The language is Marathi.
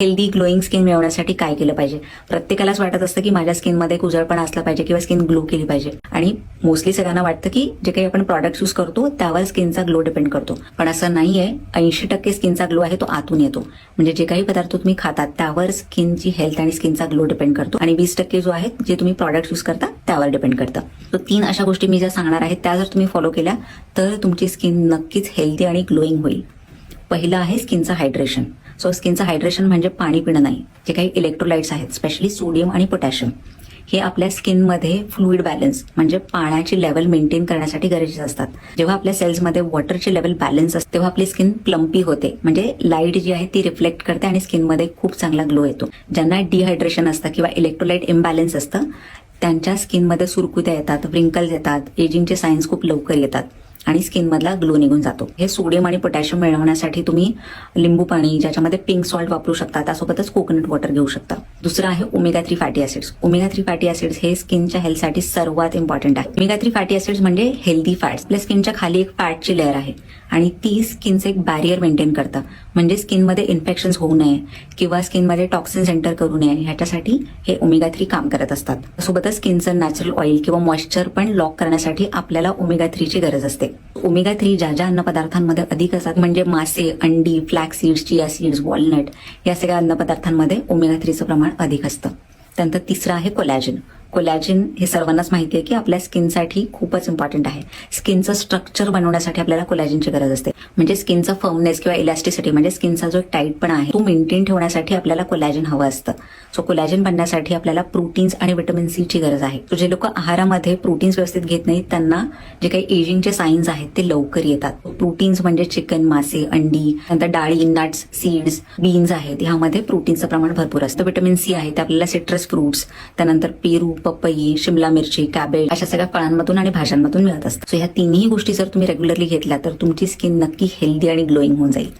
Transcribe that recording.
हेल्दी ग्लोईंग स्किन मिळवण्यासाठी काय केलं पाहिजे? प्रत्येकालाच वाटत असतं की माझ्या स्किनमध्ये एक उजळपणा असला पाहिजे किंवा स्किन ग्लो केली पाहिजे. आणि मोस्टली सगळ्यांना वाटतं की जे काही आपण प्रॉडक्ट यूज करतो त्यावर स्किनचा ग्लो डिपेंड करतो. पण असं नाही आहे ऐंशी टक्के स्किनचा ग्लो आहे तो आतून येतो. म्हणजे जे काही पदार्थ तुम्ही खातात त्यावर स्किनची हेल्थ आणि स्किनचा ग्लो डिपेंड करतो. आणि वीस टक्के जो आहे जे तुम्ही प्रॉडक्ट यूज करता त्यावर डिपेंड करतं. तो तीन अशा गोष्टी मी ज्या सांगणार आहेत त्या जर तुम्ही फॉलो केल्या तर तुमची स्किन नक्कीच हेल्दी आणि ग्लोईंग होईल. पहिलं आहे स्किनचं हायड्रेशन सो स्किनचं हायड्रेशन म्हणजे पाणी पिणं नाही. जे काही इलेक्ट्रोलाइट्स आहेत स्पेशली सोडियम आणि पोटॅशियम हे आपल्या स्किनमध्ये फ्लुइड बॅलन्स म्हणजे पाण्याची लेवल मेंटेन करण्यासाठी गरजेचे असतात. जेव्हा आपल्या सेल्समध्ये वॉटरची लेवल बॅलन्स असते तेव्हा आपली स्किन प्लम्पी होते. म्हणजे लाइट जी आहे ती रिफ्लेक्ट करते आणि स्किनमध्ये खूप चांगला ग्लो येतो. ज्यांना डिहायड्रेशन असतं किंवा इलेक्ट्रोलाइट इम्बॅलन्स असतं त्यांच्या स्किनमध्ये सुरकुत्या येतात व्रिंकल्स येतात एजिंगचे सायन्स खूप लवकर येतात. आणि स्किनमधला ग्लो निघून जातो. हे सोडियम आणि पोटॅशियम मिळवण्यासाठी तुम्ही लिंबू पाणी ज्याच्यामध्ये पिंक सॉल्ट वापरू शकता त्यासोबतच कोकोनट वॉटर घेऊ शकता. दुसरं आहे omega three fatty acids omega three fatty acids हे स्किनच्या हेल्थसाठी सर्वात इम्पॉर्टंट आहे. ओमेगा थ्री फॅटी ऍसिड्स म्हणजे हेल्दी फॅट्स आपल्या स्किनच्या खाली एक फॅटची लेअर आहे आणि ती स्किनचं एक बॅरियर मेंटेन करतं. म्हणजे स्किनमध्ये इन्फेक्शन होऊ नये किंवा स्किनमध्ये टॉक्सिन एंटर करू नये ह्याच्यासाठी हे ओमेगा थ्री काम करत असतात. सोबतच स्किनचं नॅचरल ऑइल किंवा मॉइश्चर पण लॉक करण्यासाठी आपल्याला ओमेगा थ्रीची गरज असते. ओमेगा थ्री ज्या ज्या अन्नपदार्थांमध्ये अधिक असतात म्हणजे मासे अंडी flax seeds chia seeds walnut या सगळ्या अन्नपदार्थांमध्ये ओमेगा थ्रीचं प्रमाण अधिक असतं. त्यानंतर तिसरं आहे कोलॅजिन कोलॅजिन हे सर्वांनाच माहिती आहे की आपल्या स्किनसाठी खूपच इम्पॉर्टंट आहे. स्किनचं स्ट्रक्चर बनवण्यासाठी आपल्याला कोलॅजिनची गरज असते. म्हणजे स्किनचा फर्मनेस किंवा इलॅस्टिसिटी म्हणजे स्किनचा जो टाईटपणा आहे तो मेंटेन ठेवण्यासाठी आपल्याला कोलॅजिन हवं असतं. सो कोलॅजिन बनण्यासाठी आपल्याला प्रोटीन्स आणि व्हिटॅमिन सी ची गरज आहे. जे लोक आहारामध्ये प्रोटीन्स व्यवस्थित घेत नाहीत त्यांना जे काही एजिंगचे साईन्स आहेत ते लवकर येतात. प्रोटीन्स म्हणजे चिकन मासे अंडी नंतर डाळी नट्स सीड्स बीन्स आहेत. ह्यामध्ये प्रोटीनचं प्रमाण भरपूर असतं. व्हिटॅमिन सी आहे ते आपल्याला सिट्रस फ्रुट्स त्यानंतर पेरू पपई शिमला मिरची कॅबेज अशा सगळ्या फळांमधून आणि भाज्यांमधून मिळत असतात सो ह्या तिन्ही गोष्टी जर तुम्ही रेग्युलरली घेतल्या तर तुमची स्किन नक्की हेल्दी आणि ग्लोईंग होऊन जाईल.